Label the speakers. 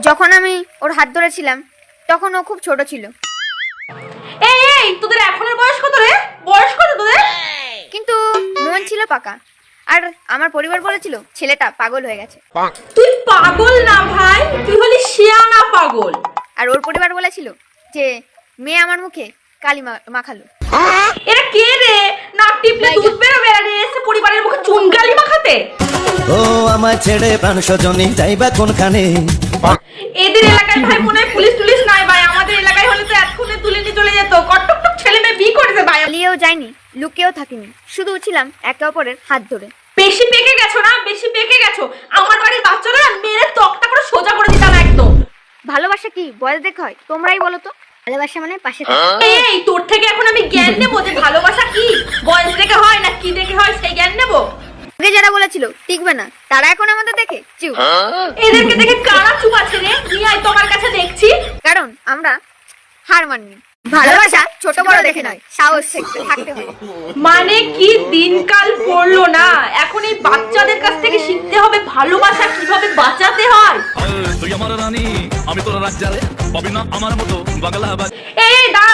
Speaker 1: যখন আমি ওর হাত ধরেছিলাম তখন ও খুব ছোট ছিল।
Speaker 2: এই এই তোদের এখনের বয়স কত রে? বয়স কত তোদের?
Speaker 1: কিন্তু মন ছিল পাকা। আর আমার পরিবার বলেছিল ছেলেটা পাগল হয়ে গেছে।
Speaker 2: তুই পাগল না ভাই তুই হলি শিয়ানা পাগল।
Speaker 1: আর ওর পরিবার বলেছিল যে মেয়ে আমার মুখে কালি মাখালো।
Speaker 2: এরা কে রে? নাক টিপলে দুধ বেরোবে আর এসে পরিবারের মুখে চুনকালি মাখাতে?
Speaker 3: ও আমার ছেড়ে প্রাণ সজনী যাইবা কোনখানে?
Speaker 2: এদের এলাকায় ভাই মনে পুলিশ টুলিশ নাই ভাই। আমাদের এলাকায় হলে তো এতক্ষণে তুলে নিয়ে চলে যেত। কটক ছেলে মেয়ে বিয়ে করেছে ভাই।
Speaker 1: পালিয়েও যায়নি লুকিয়েও থাকিনি। শুধু ছিলাম একে অপরের হাত ধরে।
Speaker 2: বেশি পেকে গেছো না? বেশি পেকে গেছো? আমার বাড়ির বাচ্চারা মেরে তকটা করে সোজা করে দিতাম একদম।
Speaker 1: ভালোবাসা কি? বয়স দেখে হয়। তোমরাই বলো তো। ভালোবাসা মানে পাশে থাকা।
Speaker 2: এই তোর থেকে এখন আমি জ্ঞান নেব যে ভালোবাসা কি বয়স দেখে হয় না কি দেখে হয় সেই জ্ঞান নেব
Speaker 1: আগে যারা বলেছিল টিকবে না। তারা এখন আমাদের দেখে? চুপ।
Speaker 2: এদেরকে দেখে কারা চুপ আছে রে? নিয়ে আয় তোমার কাছে দেখছি।
Speaker 1: কারণ আমরা হার মাননি। ভালোবাসা ছোট বড় দেখে নয় সাহস থাকতে- থাকতে হয়
Speaker 2: মানে কি দিনকাল পড়ল না? এখন এই বাচ্চাদের কাছ থেকে শিখতে হবে ভালোবাসা কীভাবে বাঁচাতে হয়।
Speaker 4: তুই আমার রানী আমি তোর রাজ্জারে। পাবি না আমার মতো বাংলা
Speaker 2: এই দাঁড়া